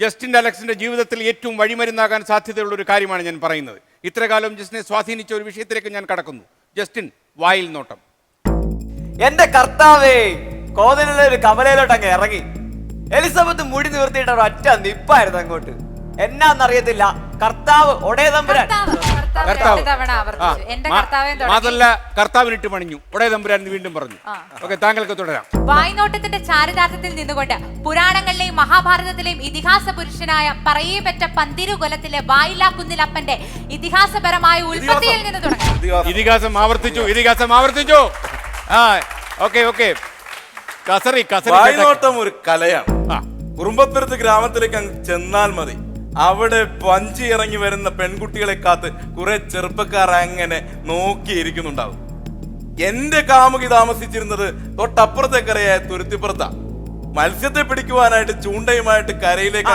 Justin അലക്സിന്റെ ജീവിതത്തിൽ ഏറ്റവും വഴിമരുന്നാകാൻ സാധ്യതയുള്ള ഒരു കാര്യമാണ് ഞാൻ പറയുന്നത്. ഇത്രകാലം ജസ്റ്റിനെ സ്വാധീനിച്ച ഒരു വിഷയത്തിലേക്ക് ഞാൻ കടക്കുന്നു. ജസ്റ്റിൻ വായിൽ നോട്ടം. എന്റെ കർത്താവേ കോതലിലെ ഒരു കമലയിലോട്ട് അങ്ങ് ഇറങ്ങി. എലിസബത്ത് മുടി നിവർത്തിയിട്ട് ഒരു ഒറ്റ നിപ്പായിരുന്നു അങ്ങോട്ട്. എന്നാന്നറിയത്തില്ല കർത്താവ് ഒടേ തമ്പുരാൻ കർത്താവ് കർത്താവ്. രണ്ട് തവണ ആവർത്തിച്ചു. എന്റെ മാ- കർത്താവെ മാത്രല്ല കർത്താവിനിട്ട് പണിഞ്ഞു ഉടയ തമ്പുരാൻ വീണ്ടും പറഞ്ഞു. ഓക്കെ താങ്കൾക്ക് തുടരാം. വായ്നോട്ടത്തിന്റെ ചാരിതാർത്ഥത്തിൽ നിന്നുകൊണ്ട് പുരാണങ്ങളിലെയും മഹാഭാരതത്തിലെയും ഇതിഹാസ പുരുഷനായ പറയേപെറ്റ പന്തിരുകുലത്തിലെ വായിലാ കുന്നിലപ്പന്റെ ഇതിഹാസപരമായ ഉൽപ്പത്തിയിൽ നിന്ന് തുടങ്ങാം. ഇതിഹാസം. ആവർത്തിച്ചു ഇതിഹാസം ആവർത്തിച്ചു. ആ ഓക്കെ ഓക്കെ. കസറി കസറി വായ്നോട്ടം ഒരു കലയാണ്. കുറുമ്പത്തുരത്ത് ഗ്രാമത്തിലേക്ക് അങ്ങ് ചെന്നാൽ മതി. അവിടെ പഞ്ചി ഇറങ്ങി വരുന്ന പെൺകുട്ടികളെ കാത്ത് കുറെ ചെറുപ്പക്കാർ അങ്ങനെ നോക്കിയിരിക്കുന്നുണ്ടാവും. എന്റെ കാമുകി താമസിച്ചിരുന്നത് തൊട്ടപ്പുറത്തെ കരയായ തുരുത്തിപ്പുറത്താ. മത്സ്യത്തെ പിടിക്കുവാനായിട്ട് ചൂണ്ടയുമായിട്ട് കരയിലേക്ക്.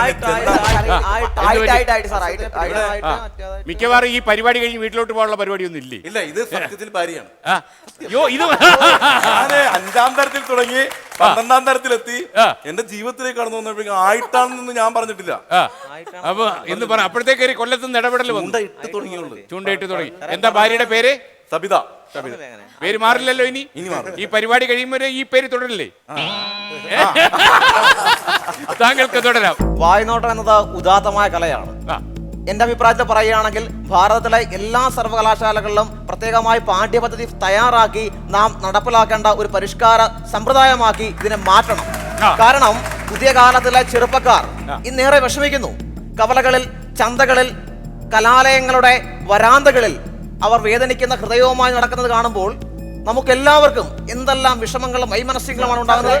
മിക്കവാറും ഈ പരിപാടി കഴിഞ്ഞ് വീട്ടിലോട്ട് പോകാനുള്ള പരിപാടിയൊന്നും ഇല്ലേ? ഇല്ല ഇത് സത്യത്തിൽ ഭാര്യയാണ്. അയ്യോ യോ ഇത് അഞ്ചാം തരത്തിൽ തുടങ്ങി പന്ത്രണ്ടാം തരത്തിലെത്തി. എത്തി എന്റെ ജീവിതത്തിലേക്ക് കടന്നു വന്നപ്പോഴേക്കും ആയിട്ടാണെന്ന് ഞാൻ പറഞ്ഞിട്ടില്ല. അപ്പൊ എന്ന് പറ അപ്പോഴത്തേക്ക് കൊല്ലത്തുനിന്ന് ഇടപെടൽ വന്നു. ചൂണ്ടയിട്ട് തുടങ്ങി. എന്താ ഭാര്യയുടെ പേര്? സബിത. പേര് മാറില്ലല്ലോ ഇനി. ഇനി മാറും. ഈ പരിപാടി കഴിയുമ്പോൾ ഈ പേര് തുടരില്ലേ? താങ്കൾക്ക് തുടരാം. വായ്നോട്ടം എന്നത് ഉദാത്തമായ കലയാണ്. എന്റെ അഭിപ്രായത്തിൽ പറയുകയാണെങ്കിൽ ഭാരതത്തിലെ എല്ലാ സർവകലാശാലകളിലും പ്രത്യേകമായി പാഠ്യപദ്ധതി തയ്യാറാക്കി നാം നടപ്പിലാക്കേണ്ട ഒരു പരിഷ്കാര സമ്പ്രദായമാക്കി ഇതിനെ മാറ്റണം. കാരണം പുതിയ കാലത്തിലെ ചെറുപ്പക്കാർ. ഇന്നേറെ വിഷമിക്കുന്നു. കവലകളിൽ ചന്തകളിൽ കലാലയങ്ങളുടെ വരാന്തകളിൽ അവർ വേദനിക്കുന്ന ഹൃദയവുമായി നടക്കുന്നത് കാണുമ്പോൾ നമുക്ക് എല്ലാവർക്കും എന്തെല്ലാം വിഷമങ്ങളും വൈമനസ്യങ്ങളുമാണ് ഉണ്ടാകുന്നത്?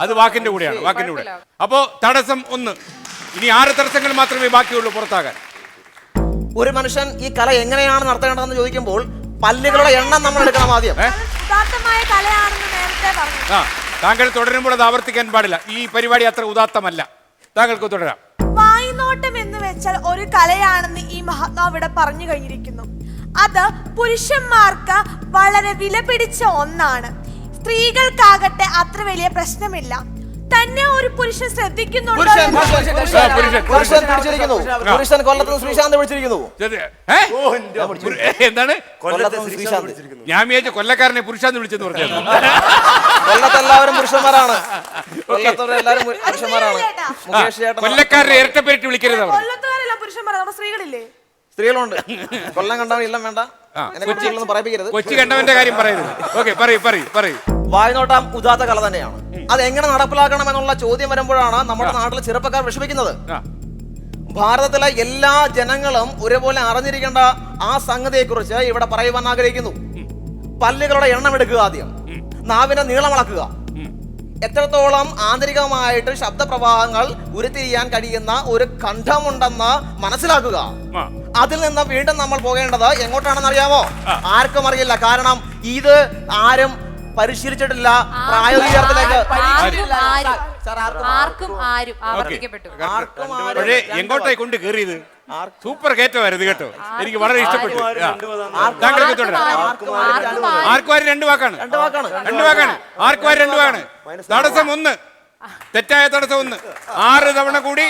അത് വാക്കിന്റെ കൂടെയാണ് വാക്കിന്റെ കൂടെ. അപ്പോ തടസ്സം ഒന്ന്. ഇനി ആറ് തടസ്സങ്ങൾ മാത്രമേ ബാക്കിയുള്ളൂ പുറത്താകാൻ. ഒരു മനുഷ്യൻ ഈ കല എങ്ങനെയാണ് നടത്തേണ്ടതെന്ന് ചോദിക്കുമ്പോൾ പല്ലുകളുടെ എണ്ണം നമ്മൾ എടുക്കണം ആദ്യം. കലയാണെന്ന് നേരത്തെ പറഞ്ഞു. ആ. താങ്കൾ തുടരുമ്പോൾ അത് ആവർത്തിക്കാൻ പാടില്ല. ഈ പരിപാടി അത്ര ഉദാത്തമല്ല. താങ്കൾക്ക് തുടരാം. വായ്നോട്ടം എന്ന് വെച്ചാൽ ഒരു കലയാണെന്ന് ഈ മഹാത്മാവ് ഇവിടെ പറഞ്ഞു കഴിഞ്ഞിരിക്കുന്നു. അത് പുരുഷന്മാർക്ക് വളരെ വിലപിടിച്ച ഒന്നാണ്. സ്ത്രീകൾക്കാകട്ടെ അത്ര വലിയ പ്രശ്നമില്ല. തന്നെ ഒരു പുരുഷൻ ശ്രദ്ധിക്കുന്നുണ്ടോ പുരുഷൻ പുരുഷൻ, പിടിച്ചിരിക്കുന്നു. കൊല്ലത്ത് ശ്രീശാന്ത് പിടിച്ചിരിക്കുന്നു? എന്താണ്? കൊല്ലത്ത് ശ്രീശാന്ത് ഞാൻ വിചാരിച്ച കൊല്ലക്കാരനെ പുരുഷാന്ന് വിളിച്ചെന്ന് പറഞ്ഞു കൊല്ലത്ത് എല്ലാവരും പുരുഷന്മാരാണ്. കൊല്ലത്തവർ എല്ലാവരും പുരുഷന്മാരാണ് കൊല്ലക്കാരനെ ഇരട്ടപ്പേരിട്ട് വിളിക്കരുത് കൊല്ലത്തുകാരെല്ലാം പുരുഷന്മാരാണ് സ്ത്രീകളില്ലേ? സ്ത്രീകളുണ്ട്. കൊല്ലം കണ്ടവൻ ഇല്ലം വേണ്ട. കൊച്ചി കണ്ടവന്റെ കാര്യം പറയരുത്. ഓക്കെ പറയൂ പറയൂ പറയൂ. വായ്നോട്ടം ഉദാത്ത കല തന്നെയാണ്. അത് എങ്ങനെ നടപ്പിലാക്കണം എന്നുള്ള ചോദ്യം വരുമ്പോഴാണ് നമ്മുടെ നാട്ടിലെ ചെറുപ്പക്കാർ വിഷമിക്കുന്നത്. ഭാരതത്തിലെ എല്ലാ ജനങ്ങളും ഒരുപോലെ അറിഞ്ഞിരിക്കേണ്ട ആ സംഗതിയെക്കുറിച്ച് ഇവിടെ പറയുവാൻ ആഗ്രഹിക്കുന്നു. പല്ലുകളുടെ എണ്ണം എടുക്കുക ആദ്യം. നാവിനെ നീളമളക്കുക. എത്രത്തോളം ആന്തരികമായിട്ട് ശബ്ദപ്രവാഹങ്ങൾ ഉരുത്തിരിയാൻ കഴിയുന്ന ഒരു കണ്ഠമുണ്ടെന്ന് മനസ്സിലാക്കുക. അതിൽ നിന്ന് വീണ്ടും നമ്മൾ പോകേണ്ടത് എങ്ങോട്ടാണെന്ന് അറിയാമോ ആർക്കും അറിയില്ല. കാരണം ഇത് ആരും പരിശീലിച്ചിട്ടില്ല. പ്രായോഗിക ആർക്കും ആരും ആവർത്തിക്കപ്പെട്ടു ആർക്കും പക്ഷേ എങ്ങോട്ടായി കൊണ്ട് കയറിയത്? സൂപ്പർ കയറ്റമായിരുന്നു കേട്ടോ. എനിക്ക് വളരെ ഇഷ്ടപ്പെട്ടു. താങ്കൾക്ക് തുടരാം ആർക്കും ആർക്കും ആരും ആർക്കും ആര് രണ്ട് വാക്കാണ്. രണ്ട് വാക്കാണ്. രണ്ട് വാക്കാണ്. ആർക്കും ആര് രണ്ട് വാക്കാണ്. തടസ്സം ഒന്ന്. തെറ്റായ തടസ്സം ഒന്ന്. ആറ് തവണ കൂടി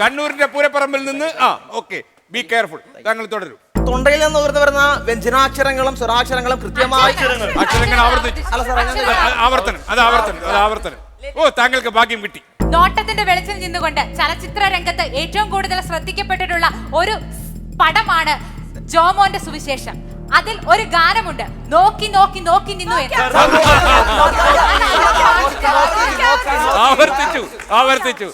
കണ്ണൂരിന്റെ പൂരപ്പറമ്പിൽ നിന്ന് ആ ഓക്കെ. ബി കെയർഫുൾ താങ്കൾ തുടരും. തൊണ്ടയിൽ നിന്ന് ഉയർന്നു വരുന്ന വ്യഞ്ജനാക്ഷരങ്ങളും സ്വരാക്ഷരങ്ങളും കൃത്യമായി അക്ഷരങ്ങൾ ആവർത്തിച്ചു അല്ല ആവർത്തനം അത് ആവർത്തനം അത് ആവർത്തനം ഓ താങ്കൾക്ക് ഭാഗ്യം കിട്ടി നോട്ടത്തിന്റെ വെളിച്ചം നിന്നുകൊണ്ട് ചലച്ചിത്ര രംഗത്ത് ഏറ്റവും കൂടുതൽ ശ്രദ്ധിക്കപ്പെട്ടിട്ടുള്ള ഒരു പടമാണ് ജോമോന്റെ സുവിശേഷം അതിൽ ഒരു ഗാനമുണ്ട് നോക്കി നോക്കി നോക്കി നിന്നു ആവർത്തിച്ചു ആവർത്തിച്ചു